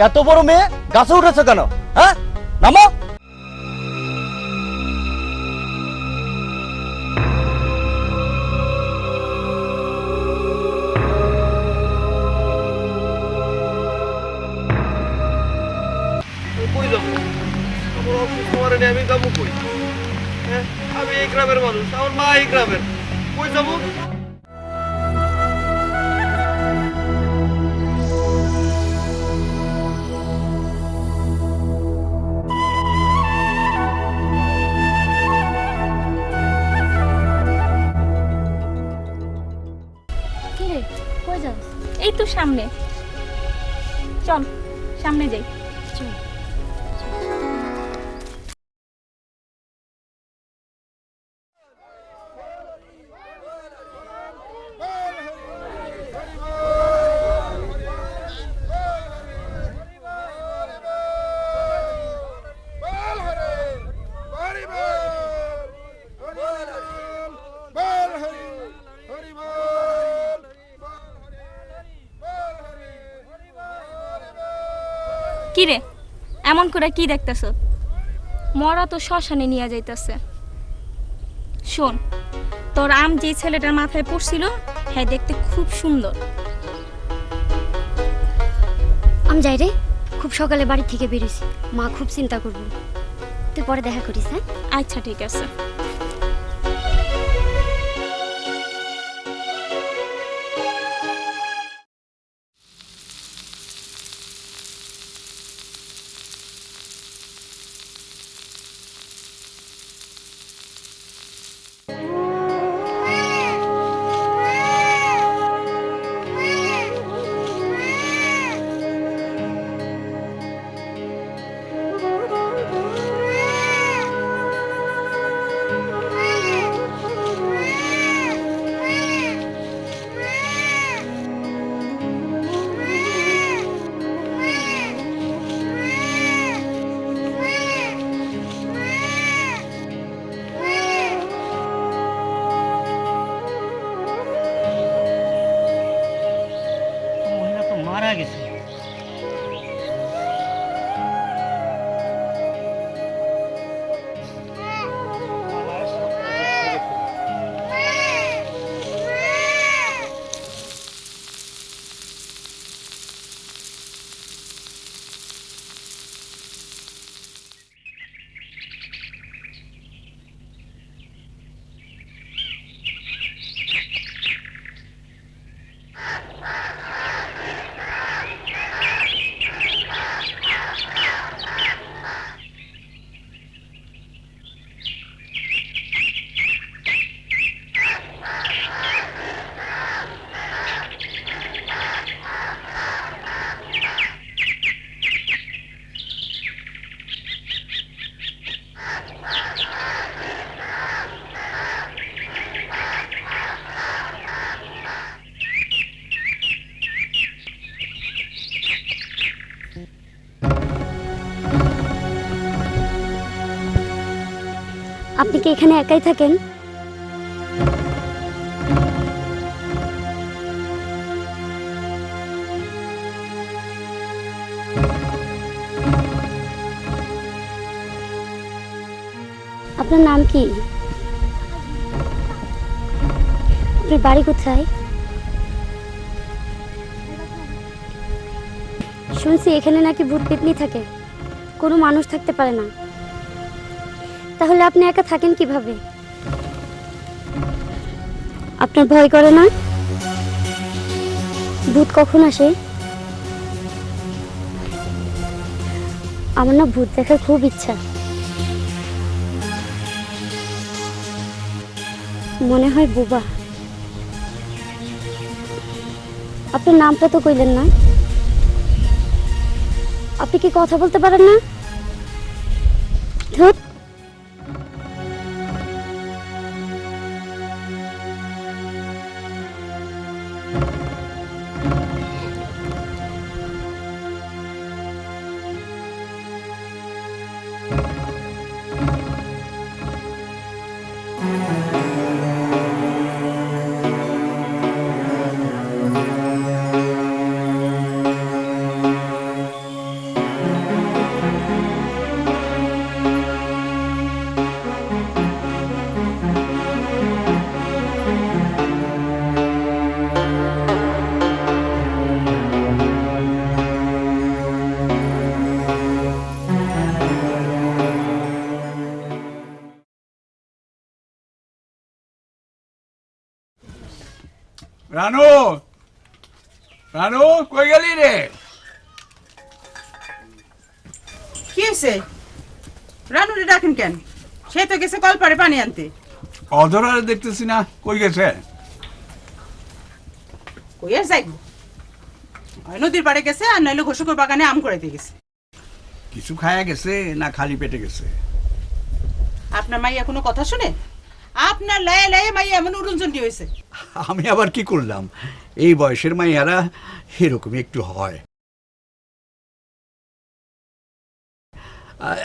এত বড় মেয়ে? গাছে উঠেছে কেন? হ্যাঁ? নামো। আমি এই গ্রামের মানুষ আমার মা এই গ্রামের কই যাব? কি রে কই যাস? এই তো সামনে। চল সামনে যাই। চল। কি রে? এমন করে কি দেখতেছ? মরা তো শ্মশানে নিয়ে যাইতেছে। শোন তোর আম যে ছেলেটার মাথায় পড়ছিল হ্যাঁ দেখতে খুব সুন্দর। আম যাই রে খুব সকালে বাড়ি থেকে বেরিয়েছি। মা খুব চিন্তা করব। তুই পরে দেখা করিস হ্যাঁ? আচ্ছা ঠিক আছে। ಚೆನ್ನಾಗಿದೆ আপনি কি এখানে একাই থাকেন? আপনার নাম কি? আপনার বাড়ি কোথায়? শুনছি এখানে নাকি ভূত পেতনি থাকে। কোনো মানুষ থাকতে পারে না। তাহলে আপনি একা থাকেন কীভাবে? আপনার ভয় করে না? ভূত কখন আসে? আমার না ভূত দেখার খুব ইচ্ছা। মনে হয় বুবা। আপনার নামটা তো কইলেন না। আপনি কি কথা বলতে পারেন না? রানু! রানু কই গেলি রে? কি হয়েছে রানুরে ডাকেন কেন? সে তো গেছে কলপারে পানি আনতে। অধরারে দেখতেছি না কই গেছে? কই আর যাইব? নদীর পাড়ে গেছে আর নইলে ঘোষকের বাগানে আম করে দিয়ে গেছে। কিছু খায়া গেছে না খালি পেটে গেছে? আপনার মাইয়া কোনো কথা শুনে? আপনার লয়ে লয়ে মাইয়া এমন উড়নচন্ডি হয়েছে আমি আবার কি করলাম? এই বয়সের মাইয়ারা এরকমই একটু হয়।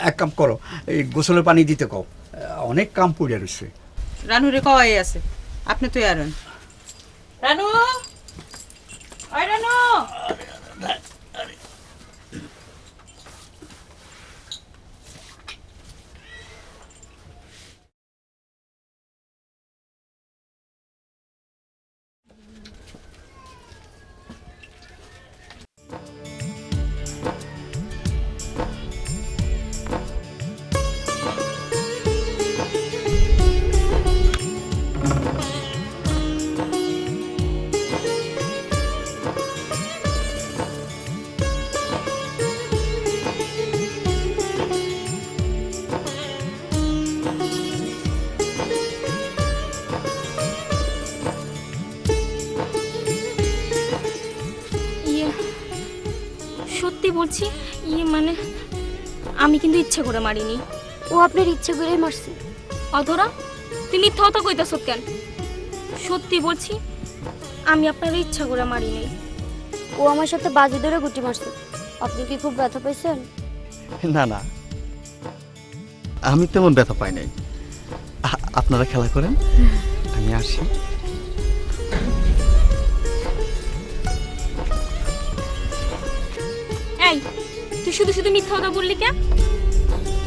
এক কাম করো, এই গোসলের পানি দিতে কও। অনেক কাম পড়ে রয়েছে রানুরে কয় আছে। আপনি তো আর রানু! রানু! বলছি ইয়ে মানে আমি কিন্তু ইচ্ছে করে মারিনি। ও আপনার ইচ্ছে করেই মারছে। অধরা তুই মিথ্যা কথা কইতাছ কেন? সত্যি বলছি আমি আপনার ইচ্ছা করে মারিনি। ও আমার সাথে বাজি ধরে গুটি মারছে। আপনি কি খুব ব্যথা পাইছেন? না না। আমি তেমন ব্যথা পাই নাই। আপনারা খেলা করেন আমি আসি। তুই শুধু শুধু মিথ্যা কথা বললি কেন?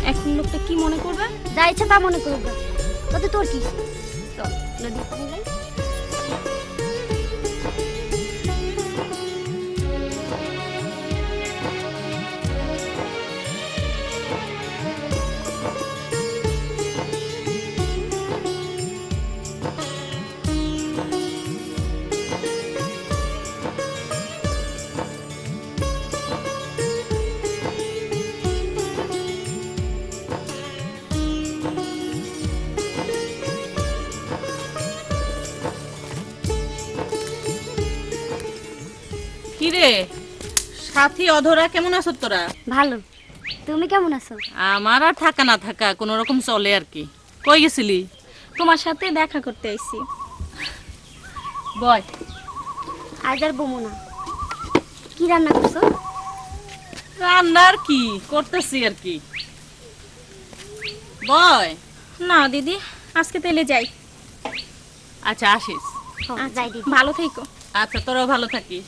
এখন লোকটা কি মনে করবে? যা ইচ্ছা তা মনে করবে। তাতে তোর কি? চল নদীর সাথী অধরা কেমন আছো তোরা? ভালো। তুমি কেমন আছো? আমার আর থাকা না থাকা কোনো রকম চলে আর কি। কই গেছিলি? তোমার সাথে দেখা করতে আইছি। বয়। আজ আর বমু না। কি রান্না করছ? রান্নার কি করতেছি আর কি। বয়। না দিদি আজকে তাইলে যাই। আচ্ছা আসিস। হ্যাঁ, যাই দিদি। ভালো থেকো আচ্ছা তোরাও ভালো থাকিস।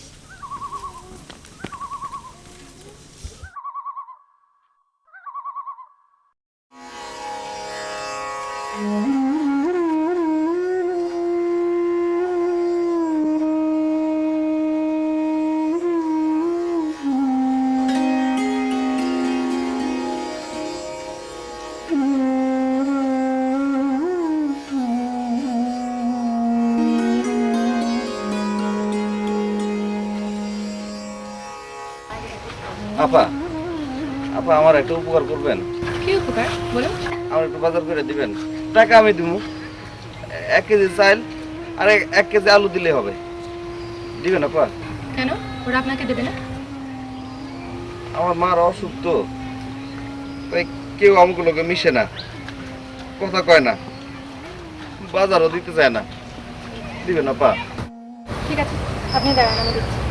আপা আপা আমার একটা উপকার করবেন কি উপকার বলো আমার একটু বাজার করে দিবেন টাকা আমি দিব এক কেজি চাল আর এক- কেজি আলু দিলে হবে। দিবেন আপা কেন? ওরা আপনাকে দেবে না? আমার মার অসুখ তো। তাই কেউ আমাকে লোকে মিশে না। কথা কয় না। বাজারও দিতে চায় না। দিবে না পা। ঠিক আছে আপনি দাঁড়ান আমি দিচ্ছি।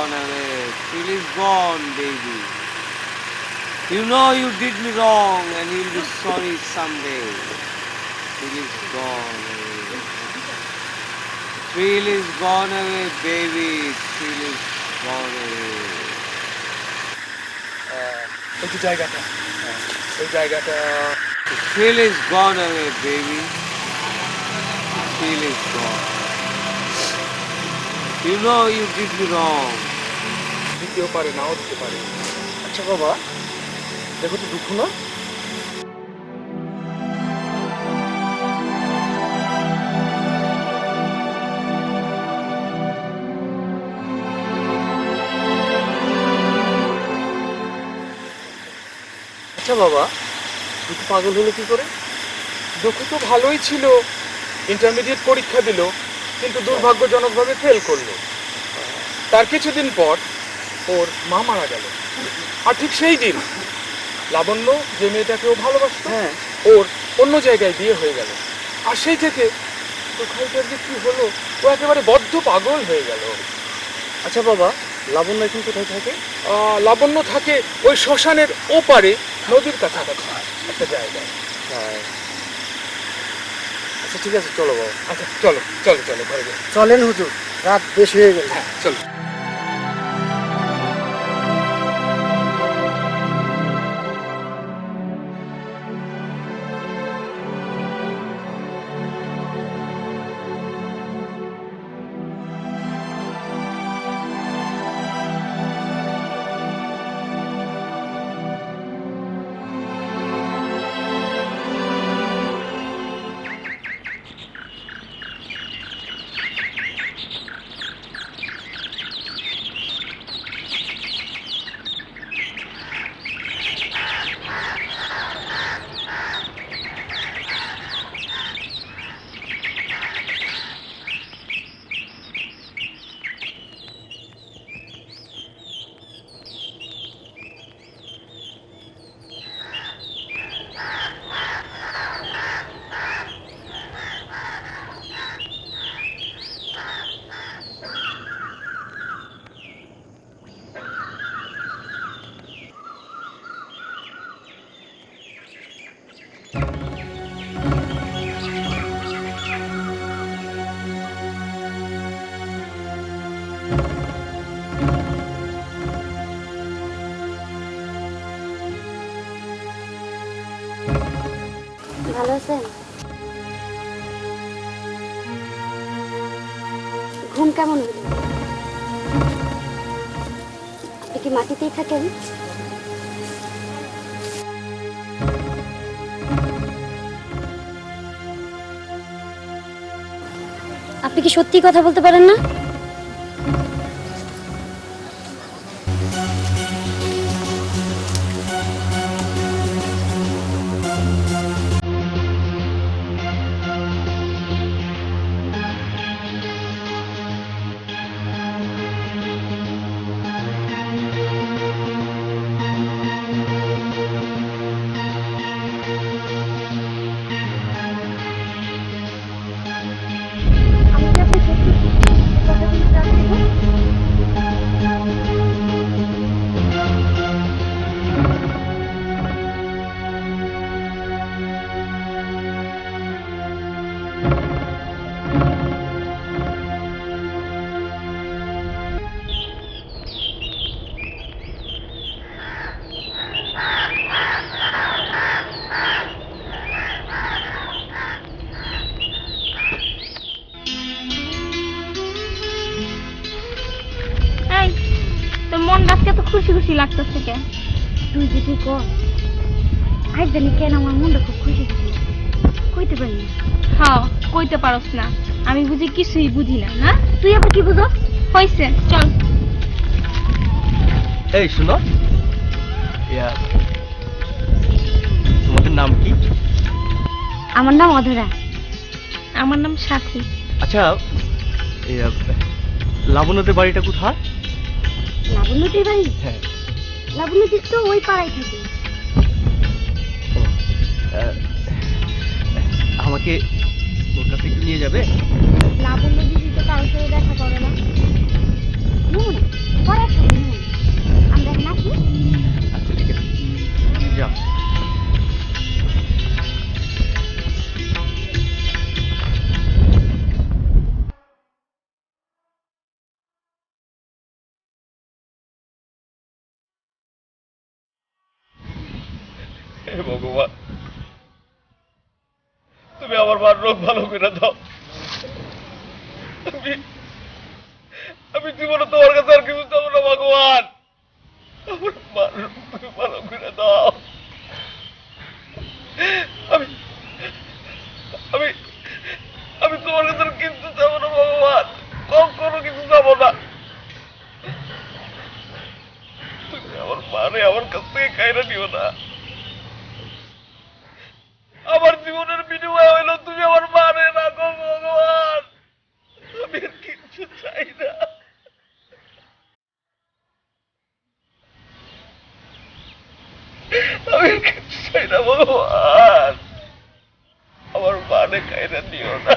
gone away. Phil is gone, baby. You know you did me wrong and you'll be sorry someday. Phil is gone away. Phil is gone away, baby. Phil is gone away. ওই যে জায়গাটা ওই জায়গাটা Phil is gone away, baby. Phil is gone. You know you did me wrong. দিতেও পারে নাও দিতে পারে। আচ্ছা বাবা দেখো তো দুঃখ না? আচ্ছা বাবা দুঃখ পাগল হলো কি করে? দুঃখ তো ভালোই ছিল। ইন্টারমিডিয়েট পরীক্ষা দিল কিন্তু দুর্ভাগ্যজনকভাবে ফেল করল। তার কিছুদিন পর ওর মা মারা গেল। আর ঠিক সেই দিন লাবণ্য যে মেয়েটাকে ও ভালোবাসতো হ্যাঁ। ওর অন্য জায়গায় বিয়ে হয়ে গেল। আর সেই থেকে সুখাইটার যে কি হলো ও একেবারে বদ্ধ পাগল হয়ে গেল। আচ্ছা বাবা লাবণ্য এখন কোথায় থাকে? লাবণ্য থাকে ওই শ্মশানের ওপারে নদীর কাছাকাছি একটা জায়গায়। তাই। আচ্ছা ঠিক আছে চলো বাবা। আচ্ছা চলো চলো চলো ঘরে চলেন হুজুর রাত বেশি হয়ে গেল। হ্যাঁ চলো। কি মাটিতেই থাকেন? আপনি কি সত্যি কথা বলতে পারেন না? মন আজকে তো খুশি খুশি লাগতেছে কে? তুই যে কি কর আজ জানি কেন আমার মনটা খুব খুশি খুশি কইতে পারি না। হ্যাঁ কইতে পারস না। আমি বুঝি কিছুই বুঝি না না? তুই আবার কি বুঝস? হইছে চল। এই শুনো। ইয়া, তোমাদের নাম কি? আমার নাম অধরা। আমার নাম সাথী। আচ্ছা লাবণ্যদের বাড়িটা কোথায়? লাবণ্যটির বাড়ি? হ্যাঁ। লাবণ্যটির তো ওই পাড়ায় থাকে। আমাকে ওর কাছে একটু নিয়ে যাবে? লাবণ্য দিদি তো কারোর সাথে দেখা করে না। নুন পরে আমরা নাকি? আচ্ছা ঠিক আছে। যাও। তুমি আমার মার রোগ ভালো করে দাও। আমি আমি জীবনে তোমার কাছে আর কিছু চাবো না, ভগবান। আমার ভালো করে দাও। আমি আমি আমি তোমার কাছে কিছু না, ভগবান। কিছু না। আমার মানে আমার কাছ থেকে কায়রা নিও না। আমার জীবনের বিনিময় হইল, তুমি আমার মানে রাখো ভগবান। আমি কিচ্ছু চাই না। আমি কিচ্ছু চাই না ভগবান। আমার মানে কাইরা দিও না।